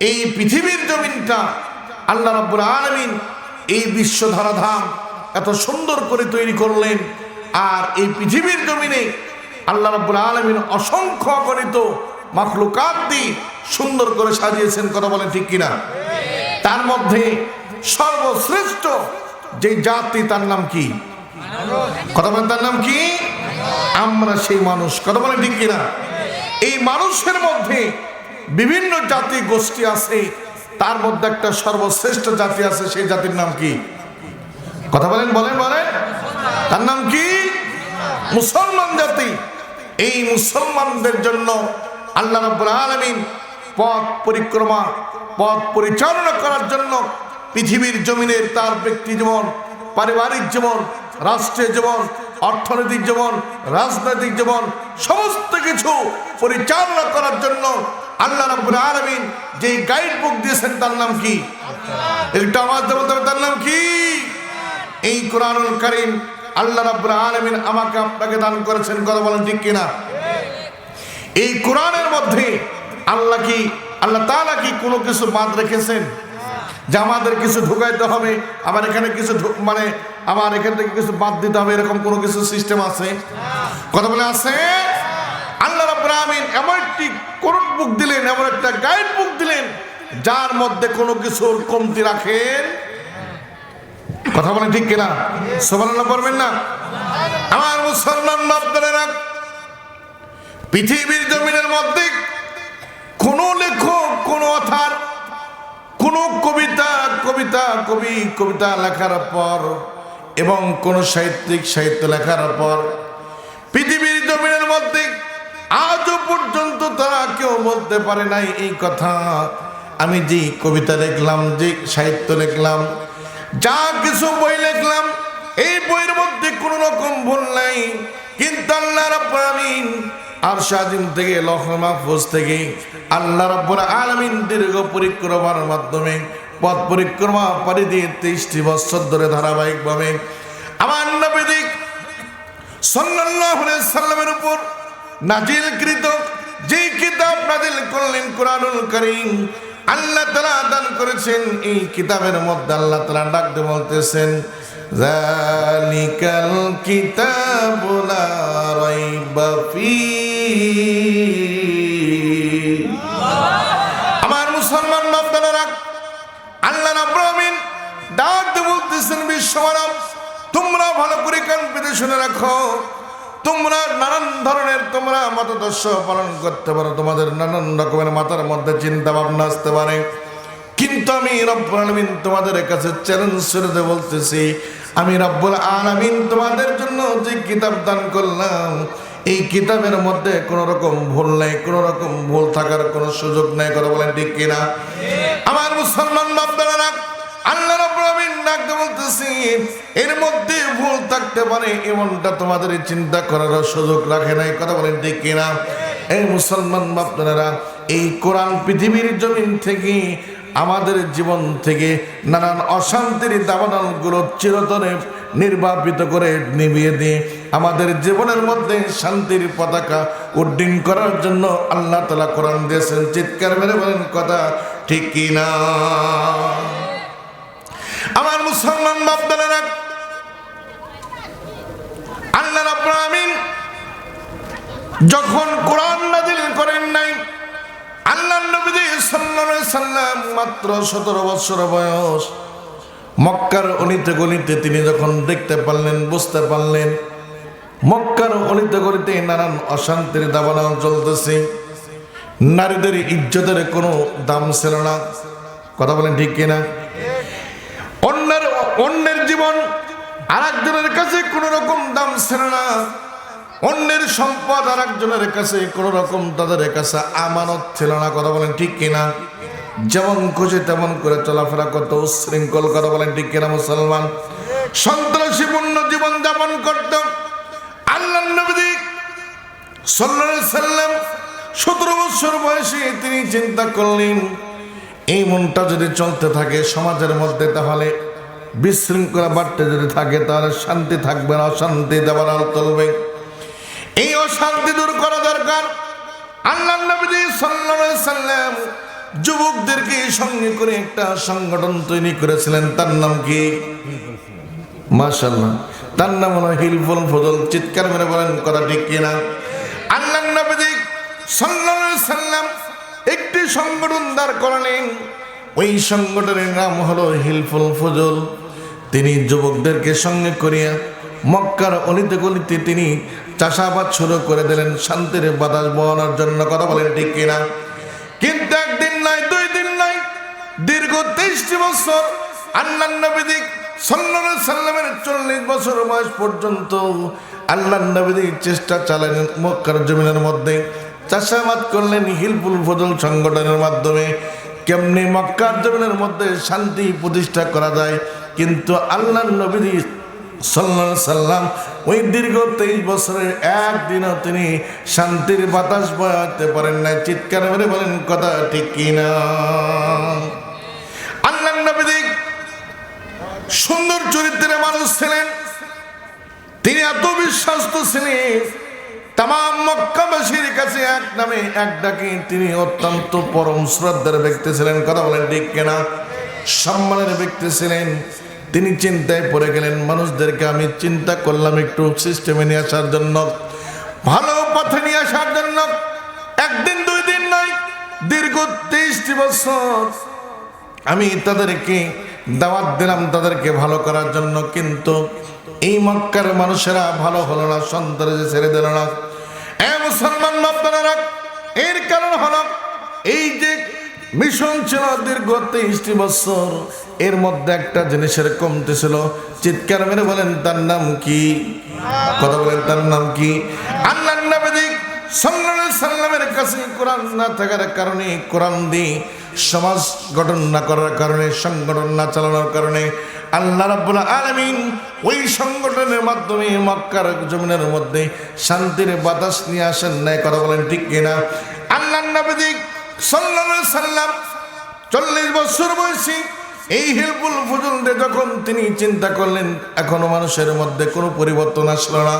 এই পৃথিবীর জমিনটা আল্লাহ রাব্বুল আলামিন এই বিশ্ব ধরাধাম এত সুন্দর করে তৈরি করলেন। আর এই পৃথিবীর জমিনে আল্লাহ রাব্বুল আলামিন অসংখ্য গণিত মাখলুকাত সুন্দর করে সাজিয়েছেন, কথা বলেন ঠিক কিনা? তার মধ্যে সর্বশ্রেষ্ঠ যে জাতি, তার নাম কি? কথা বলেন, তার নাম কি? আমরা সেই মানুষ, কথা বলেন ঠিক কিনা? এই মানুষের মধ্যে বিভিন্ন জাতি গোষ্ঠী আছে, তার মধ্যে একটা সর্বশ্রেষ্ঠ জাতি আছে, সেই জাতির নাম কি? কথা বলেন বলেন বলেন। তার নাম কি? মুসলমান জাতি। এই মুসলমানদের জন্য আল্লাহ রাব্বুল আলামিন পথ পরিক্রমা, পথ পরিচালনা করার জন্য পৃথিবীর জমিনের তার ব্যক্তি জীবন পারিবারিক জীবন রাষ্ট্রীয় জীবন অর্থনৈতিক জীবন রাজনৈতিক জীবন সমস্ত কিছু পরিচালনা করার জন্য আল্লাহ রাব্বুল আলামিন যে গাইড বুক দিয়েছেন তার নাম কি? একটু আওয়াজ দেবো তার নাম কি? এই কোরআনুল করিম আল্লাহ রাব্বুল আলামিন আমাকে আপনাকে দান করেছেন, কথা বলেন ঠিক কিনা? এই কোরআনের মধ্যে আল্লাহ কি, আল্লাহ তাআলা কি কোনো কিছু বাদ রেখেছেন? যে আমাদের কিছু ঢুকাইতে হবে, আবার এখানে কিছু মানে আমার এখান থেকে কিছু বাদ দিতে হবে, এরকম কোনো কিছু সিস্টেম আছে? কথা বলে আছে? আল্লাহ আলামিন এমন একটি কোরআন বুক দিলেন, এমন একটা গাইড বুক দিলেন, যার মধ্যে কোনো কিছুর কমতি রাখেন। কথা বলেন ঠিক কিনা? সোমানাল্লাহ করবেন না? আমার মুসলমান আপনারা পৃথিবীর জমিনের মধ্যে কোন লেখক, কোন অথার কোন কবিতা কবিতা, কবি, কবিতা লেখার পর এবং কোন সাহিত্যিক সাহিত্য লেখার পর পৃথিবীর জমিনের বলতে পারে নাই এই কথা। আমি যে কবিতা লিখলাম, যে সাহিত্য লিখলাম, যা কিছু বই লিখলাম, এই বইয়ের মধ্যে কোনো রকম ভুল নাই। কিন্তু আল্লাহ রাব্বুল আলামিন আর সাজিম থেকে লহ থেকে আল্লাহ রাব্বুল আলামিন দীর্ঘ পরিক্রমার মাধ্যমে, পথ পরিক্রমা পাড়ি দিয়ে তেইশটি বছর ধরে ধারাবাহিকভাবে আমার নবীদিক সাল্লাল্লাহু সাল্লামের উপর নাজিলকৃত যে কিতাব নাজিল করলেন কোরআনুল করিম, আল্লাহ তালা দান করেছেন, এই কিতাবের মধ্যে আল্লাহ তাআলা ডাক দিয়ে বলতেছেন জালিকাল আমার মুসলমান বাপদাদারা আল্লাহ রাব্বুল ডাক বলতেছেন, বিশ্বমানব, তোমরা ভালো করে কান পেতে শুনে রাখো। তোমরা নানান ধরনের তোমরা মতদর্শ পালন করতে পারো। তোমাদের নানান রকমের মাথার মধ্যে চিন্তা ভাবনা আসতে পারে। কিন্তু আমি রব্বুল আলামিন তোমাদের কাছে চ্যালেঞ্জ করে বলতেছি, আমি রব্বুল আলামিন তোমাদের জন্য যে কিতাব দান করলাম, এই কিতাবের মধ্যে কোনো রকম ভুল নাই, কোনো রকম ভুল থাকার কোনো সুযোগ নাই, কথা বলেন ঠিক কিনা? আমার মুসলমান বাপদারা আল্লাহ রাব্বুল আমিন ডাকতে বলতেছি, এর মধ্যে থাকতে পারে এমনটা তোমাদের চিন্তা করার সুযোগ রাখে নাই। কথা বলেন ঠিক কিনা? এই মুসলমান বাপদারা এই কোরআন পৃথিবীর জমিন থেকে, আমাদের জীবন থেকে নানান অশান্তির দাবানলগুলো চিরতরে নির্বাপিত করে নিভিয়ে দিয়ে আমাদের জীবনের মধ্যে শান্তির পতাকা উড্ডীন করার জন্য আল্লাহ তালা কোরআন দিয়েছেন। চিৎকার মেরে বলেন, কথা ঠিক কি না আমার মুসলমান বাপদারা যখন কোরআন নাজিল করেন নাই মাত্র 17 বছর বয়স, মক্কার অনিতে তিনি যখন দেখতে পারলেন, বুঝতে পারলেন, মক্কার গলিতে নানান অশান্তির চলতেছে। নারীদের ইজ্জতের কোনো দাম ছিল না। কথা বলেন ঠিক কিনা? অন্যের অন্যের জীবন আর একজনের কাছে কোনো রকম দাম ছিল না। অন্যের সম্পদ আর একজনের কাছে কোনো রকম তাদের কাছে আমানত ছিল না, কথা বলেন ঠিক কিনা যেমন খুশি তেমন করে চলাফেরা করত উশৃঙ্খল কথা বলেন ঠিক কিনা মুসলমান? সন্ত্রাসীপূর্ণ জীবন যাপন করত। আল্লাহ নবী সাল্লাম সতেরো বছর বয়সে তিনি চিন্তা করলেন, এই মনটা যদি চলতে থাকে সমাজের মধ্যে তাহলে বিশৃঙ্খলা বাড়তে যদি থাকে, তাহলে শান্তি থাকবে না, অশান্তি দেওয়ার চলবে। এই অশান্তি দূর করা দরকার। আল্লাহ নবী সাল্লাল্লাহু সাল্লাম যুবকদেরকে সঙ্গে করে একটা সংগঠন তৈরি করেছিলেন। তার নাম কি? মাশাল্লাহ তার নাম হলো হিলফুল ফজল চিৎকার মেরে বলেন, কথা ঠিক কিনা? আল্লাহ নবী সাল্লাল্লাহু সাল্লাম একটি সংগঠন দাঁড় করালেন। ওই সংগঠনের নাম হলো হিলফুল ফজল যুবকদেরকে সঙ্গে করিয়া মক্কার অলিতে গলিতে তিনি চাষাবাদ শুরু করে দিলেন। শান্তির বাতাস বহনার জন্য কথা বলেন, ঠিক কিনা? কিন্তু একদিন নাই দুই দিন নাই দীর্ঘ তেইশটি বছর আল্লাহ নবীদিক সাল্লাল্লাহু সাল্লামের চল্লিশ বছর বয়স পর্যন্ত আল্লাহ নবীদিক চেষ্টা চালালেন মক্কার জমিনের মধ্যে। চাষাবাদ করলেন হিলফুল ফজল সংগঠনের মাধ্যমে। কেমনি মক্কার জমিনের মধ্যে শান্তি প্রতিষ্ঠা করা যায় কিন্তু আল্লাহ সাল্লাহ সাল্লাম ওই দীর্ঘ তেইশ বছরের একদিনও তিনি শান্তির বাতাস বয়াতে পারেন না চিৎকার মেরে বলেন, কথা ঠিক কিনা আল্লাহ নবীদি সুন্দর চরিত্রের মানুষ ছিলেন, তিনি এত বিশ্বস্ত ছিলেন তাম মক্কাবাসীর কাছে এক নামে এক ডাকে তিনি অত্যন্ত পরম শ্রদ্ধার ব্যক্তি ছিলেন। কথা বলেন, ঠিক কেনা সম্মানের ব্যক্তি ছিলেন। তিনি চিন্তায় পড়ে গেলেন, মানুষদেরকে আমি চিন্তা করলাম একটু সিস্টেমে নিয়ে আসার জন্য, ভালো পথে নিয়ে আসার জন্য। একদিন, দুই দিন নয়, দীর্ঘ তেইশটি বছর আমি তাদেরকে দাওয়াত দিলাম তাদেরকে ভালো করার জন্য, কিন্তু এই মক্কার মানুষেরা ভালো হলো না, সন্তান যে ছেড়ে দিল না। এ মুসলমান আপনারা এর কারণ হলো এই যে মিশন ছিল দীর্ঘ তেইশটি বছর এর মধ্যে একটা জিনিসের কমতে ছিল চিৎকার মেরে বলেন, তার নাম কি? কথা বলেন, তার নাম কি? আল্লাহ নবী সাল্লাল্লাহু সাল্লামের কাছে কোরআন না থাকার কারণে, কোরআন দিয়ে সমাজ গঠন না করার কারণে, সংগঠন না চালানোর কারণে আল্লাহ রাব্বুল আলামিন ওই সংগঠনের মাধ্যমে মক্কার জমিনের মধ্যে শান্তির বাতাস নিয়ে আসেন। নাই কথা বলেন, ঠিক কিনা আল্লাহ নবী সাল্লাল্লাহু সাল্লাম চল্লিশ বছর বয়সী এই হিলপুল ফুজুলতে যখন তিনি চিন্তা করলেন, এখনও মানুষের মধ্যে কোনো পরিবর্তন আসলো না।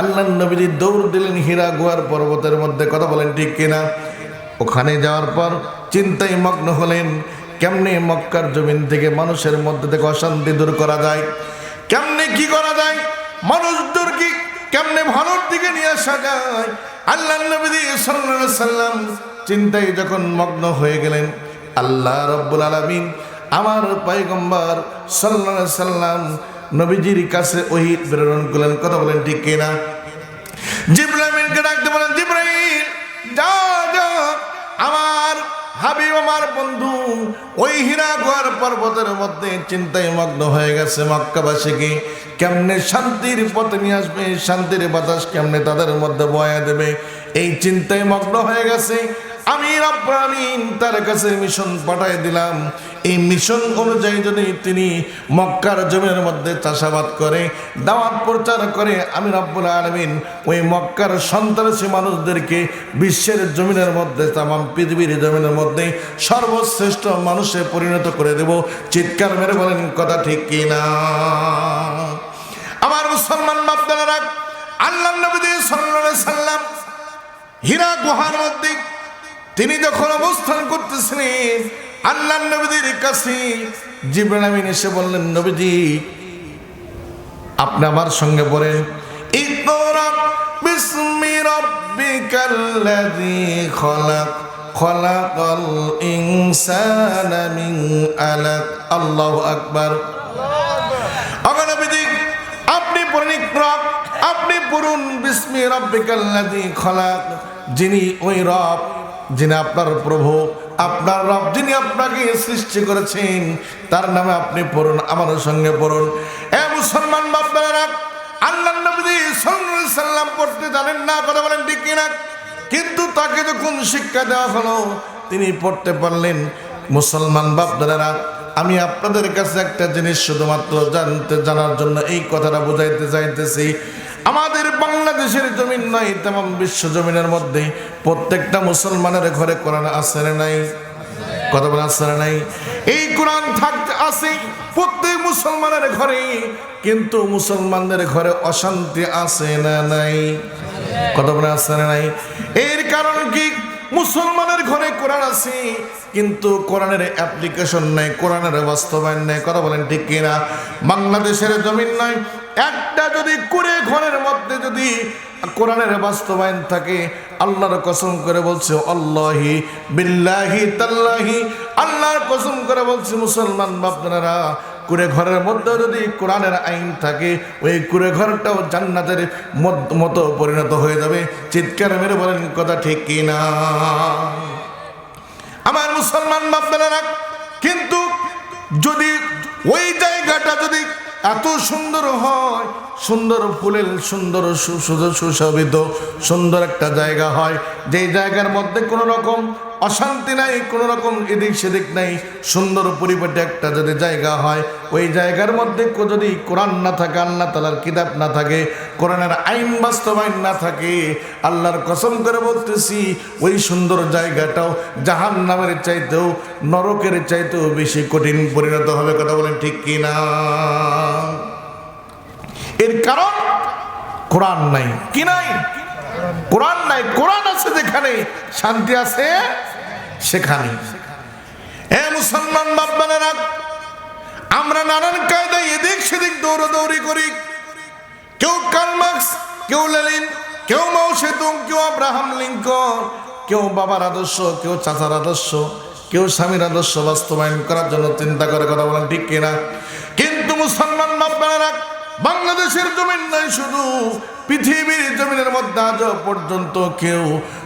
আল্লাহ নবীজি দৌড় দিলেন হীরা গুয়ার পর্বতের মধ্যে, কথা বলেন ঠিক কিনা? ওখানে যাওয়ার পর চিন্তায় মগ্ন হলেন, কেমনে মক্কার জমিন থেকে মানুষের মধ্যে থেকে অশান্তি দূর করা যায়? কেমনে কি করা যায়? মানুষদেরকে কেমনে ভালোর দিকে নিয়ে আসা যায়? আল্লাহ নবী সাল্লাল্লাহু আলাইহি সাল্লাম চিন্তায় যখন মগ্ন হয়ে গেলেন, আল্লাহ রব্বুল আলামিন আমার পয়গম্বর সাল্লাল্লাহু সাল্লাম নবীজির কাছে ওহি প্রেরণ করলেন। কথা বলেন ঠিক কিনা? জিব্রাইলকে ডাকতে বলেন, জিব্রাইল যা যা আমার হাবিব, আমার বন্ধু, ওই হীরা গুহার পর্বতের মধ্যে চিন্তায় মগ্ন হয়ে গেছে মক্কাবাসীকে। কেমনে শান্তির পথে নিয়ে আসবে, শান্তির বাতাস কেমনে তাদের মধ্যে বয়া দেবে? এই চিন্তায় মগ্ন হয়ে গেছে। আমি রব্বানিন তার কাছে মিশন পাঠাই দিলাম। এই মিশন অনুযায়ী যদি তিনি মক্কার জমির মধ্যে চাষাবাদ করে, দাওয়াত প্রচার করে, আমি রব্বুল আলমিন ওই মক্কার সন্ত্রাসী মানুষদেরকে বিশ্বের জমিনের মধ্যে তাম পৃথিবীর জমিনের মধ্যে সর্বশ্রেষ্ঠ মানুষে পরিণত করে দেব। চিৎকার মেরে বলেন, কথা ঠিক কি না? আমার মুসলমান বাপদারা আল্লাহ নবী সাল্লাম হীরা গুহার মধ্যে তিনি যখন অবস্থান করতেছিলেন, আল্লাহ নবীদের কাছে জিব্রাহিম এসে বললেন, নবীজি, আপনি আমার সঙ্গে বলেন আপনি আপনি পড়ুন বিসমি রাব্বিকাল্লাযী খলাক, যিনি ওই রব যিনি আপনার প্রভু, আপনার রব যিনি আপনাকে সৃষ্টি করেছেন, তার নামে আপনি পড়ুন আমার সঙ্গে পড়ুন। এ মুসলমান বাপদারা আল্লাহ নবী সাল্লাম পড়তে জানেন না, কথা বলেন ঠিক কিনা? কিন্তু তাকে যখন শিক্ষা দেওয়া হলো, তিনি পড়তে পারলেন। মুসলমান বাপদারা আমি আপনাদের কাছে একটা জিনিস শুধুমাত্র জানতে, জানার জন্য এই কথাটা বুঝাইতে চাইতেছি। আমাদের বাংলাদেশের জমিন নাই, তেমন বিশ্ব জমিনের মধ্যে প্রত্যেকটা মুসলমানের ঘরে কোরআন আসে না নাই? কথা বলে না নাই? এই কোরআন থাকতে আসে প্রত্যেক মুসলমানের ঘরে, কিন্তু মুসলমানদের ঘরে অশান্তি আসে না নাই? কত বলে আসে না নাই? এর কারণ কি? মুসলমানের ঘরে কোরআন আছে, কিন্তু কোরআনের অ্যাপ্লিকেশন নেই, কোরআনের বাস্তবায়ন নেই, কথা বলেন ঠিক কিনা? বাংলাদেশের জমিন নয় একটা যদি করে ঘরের মধ্যে যদি কোরআনের বাস্তবায়ন থাকে, আল্লাহর কসম করে বলছে, আল্লাহি বিল্লাহি তাল্লাহি। আল্লাহর কসম করে বলছে, মুসলমান বাপনারা কুড়ে ঘরের মধ্যে যদি কোরআনের আইন থাকে, ওই কুড়ে ঘরটাও জান্নাতের মতো পরিণত হয়ে যাবে। চিৎকার মেরে বলেন, কথা ঠিক কি না? আমার মুসলমান বাপনারা কিন্তু যদি ওই জায়গাটা যদি এত সুন্দর হয়, সুন্দর ফুলের, সুন্দর সুশোভিত, সুন্দর একটা জায়গা হয়, যেই জায়গার মধ্যে কোনো রকম অশান্তি নাই, কোনো রকম এদিক সেদিক নাই, সুন্দর পরিপাটি একটা যদি জায়গা হয়, ওই জায়গার মধ্যে যদি কোরআন না থাকে, আল্লাহ তালার কিতাব না থাকে, কোরআনের আইন বাস্তবায়ন না থাকে, আল্লাহর কসম করে বলতেছি, ওই সুন্দর জায়গাটাও জাহান নামের চাইতেও, নরকের চাইতেও বেশি কঠিন পরিণত হবে, কথা বলেন ঠিক কি না এর কারণ কোরআন নাই। কি নাই? কোরআন নাই, কোরআন আছে যেখানে শান্তি আছে সেখানে। এ মুসলমান বাপমানেরা, আমরা নানান কায়দায় এদিক সেদিক দৌড়াদৌড়ি করি। কেউ কালমার্কস কেউ লেলিন কেউ মাও সেতুং, কেউ আব্রাহাম লিঙ্ক কেউ বাবার আদর্শ, কেউ চাচার আদর্শ, কেউ স্বামীর আদর্শ বাস্তবায়ন করার জন্য চিন্তা করে কথা বলেন, ঠিক কিনা? বাংলাদেশের জমিন নয় শুধু, পৃথিবীর জমিনের মধ্যে আজ পর্যন্ত কেউ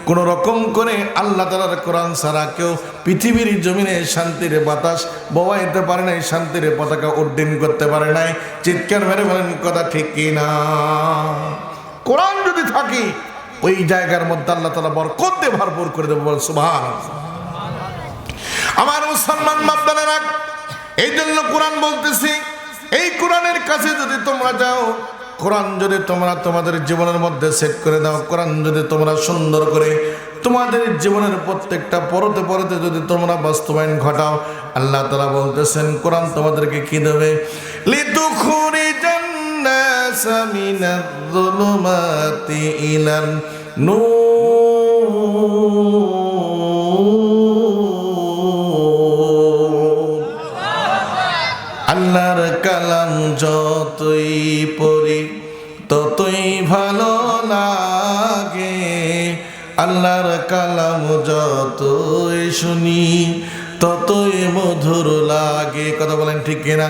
কোন রকম করে আল্লাহ তালার কোরআন ছাড়া কেউ পৃথিবীর জমিনে শান্তির বাতাস বওয়াইতে পারে নাই, শান্তির পতাকা উড্ডীন করতে পারে নাই। চিৎকার মেরে বলেন, কথা ঠিক না? কোরআন যদি থাকে, ওই জায়গার মধ্যে আল্লাহ তালা বরকত দিয়ে ভরপুর করে দেবো বল সুভান আমার মুসলমান বাপদানেরা এই জন্য কোরআন বলতেছি এই কোরআনের কাছে যদি তোমরা যাও, কোরআন যদি তোমরা তোমাদের জীবনের মধ্যে সেট করে দাও, কোরআন যদি তোমরা সুন্দর করে তোমাদের জীবনের প্রত্যেকটা পরতে পরতে যদি তোমরা বাস্তবায়ন ঘটাও, আল্লাহ তালা বলতেছেন, কোরআন তোমাদেরকে কি দেবে? ইলান আল্লাহর কালাম যতই পড়ি, ততই ভালো লাগে। আল্লাহর কালাম যতই শুনি, ততই মধুর লাগে। কথা বলেন ঠিক কিনা?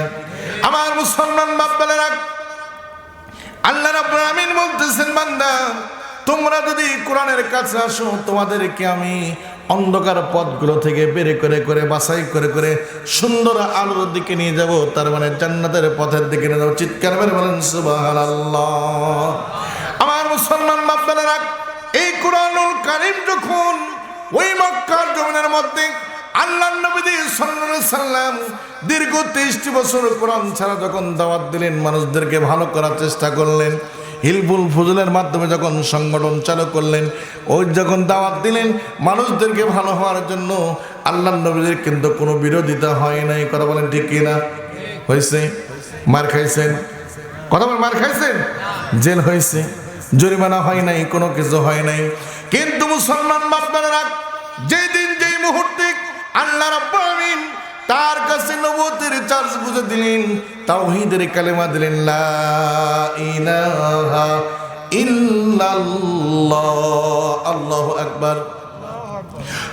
আমার মুসলমান বাপ রাখ আল্লাহ রাব্বুল বলতেছেন, বান্দা, তোমরা যদি কোরআনের কাছে আসো, তোমাদেরকে আমি অন্ধকার পথগুলো থেকে বের করে করে বাছাই করে করে সুন্দর আলোর দিকে নিয়ে যাব। তার মানে জান্নাতের পথের দিকে নিয়ে যাব। চিৎকার মেরে বলেন আমার মুসলমান বাপদারা এই কোরআনুল কারিম যখন ওই মক্কার জমিনের মধ্যে আল্লাহ নবী সাল্লাম দীর্ঘ তেইশটি বছর কোরআন ছাড়া যখন দাওয়াত দিলেন, মানুষদেরকে ভালো করার চেষ্টা করলেন হিলফুল ফুজুলের মাধ্যমে যখন সংগঠন চালু করলেন, ওই যখন দাওয়াত দিলেন, মানুষদেরকে ভালো হওয়ার জন্য আল্লাহ নবীদের কিন্তু কোনো বিরোধিতা হয় নাই। কথা বলেন ঠিক কিনা? হয়েছে? মার খাইছেন? কথা বলেন, মার খাইছেন? জেল হয়েছে। জরিমানা হয় নাই, কোনো কিছু হয় নাই। কিন্তু মুসলমান বাপদারা যেই দিন, যেই মুহূর্তে আল্লাহ রাব্বুল তার কাছে নবুয়তের চার্জ বুঝে দিলেন, তাওহীদের কালেমা দিলেন, লা ইলাহা ইল্লাল্লাহ। আল্লাহু আকবার।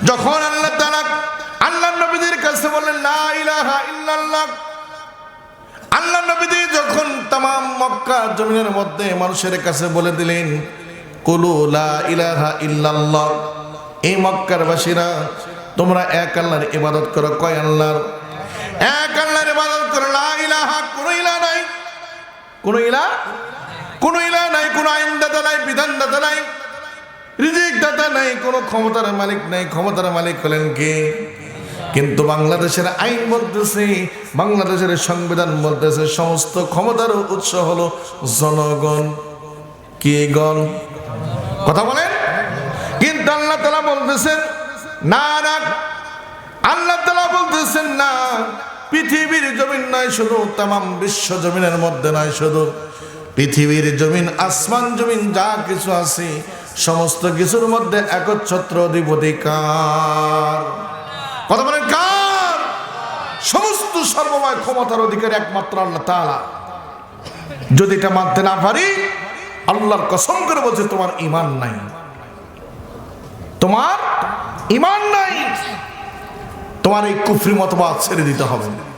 যখন আল্লাহ তাআলা আল্লাহ নবীদের কাছে বললেন, লা ইলাহা ইল্লাল্লাহ। আল্লাহ নবীদি যখন তাম মক্কা জমিনের মধ্যে মানুষের কাছে বলে দিলেন, কুলু লা ইলাহা ইল্লাল্লাহ। এই মক্কার বাসীরা তোমরা এক আল্লাহর ইবাদত করো। কয় আল্লাহর? এক আল্লাহর ইবাদত করো। লা ইলাহা কোনো ইলাহ নাই। কোনো ইলাহ কোনো ইলাহ নাই, কোনো আইনদাতা নাই, বিধানদাতা নাই রিজিক দাতা নাই, কোনো ক্ষমতার মালিক নাই। ক্ষমতার মালিক হলেন কে? কিন্তু বাংলাদেশের আইন বলতেছে, বাংলাদেশের সংবিধান বলতেছে, সমস্ত ক্ষমতার উৎস হলো জনগণ। কে গণ? কথা বলেন? কিন্তু আল্লাহ তালা বলতেছেন না না। আল্লাহ তালা বলতেছেন, না, পৃথিবীর জমিন নয় শুধু তাম বিশ্ব মধ্যে নয় শুধু। পৃথিবীর জমিন, আসমান জমিন, যা কিছু আছে, সমস্ত কিছুর মধ্যে একচ্ছত্র অধিপতি কার কথা বলেন, কার? সমস্ত সর্বময় ক্ষমতার অধিকার একমাত্র আল্লাহ তাআলা। যদি এটা মানতে না পারি, আল্লাহর কসম করে বলছে, তোমার ইমান নাই। তোমার ইমান নাই। তোমার এই কুফরি মতবাদ ছেড়ে দিতে হবে।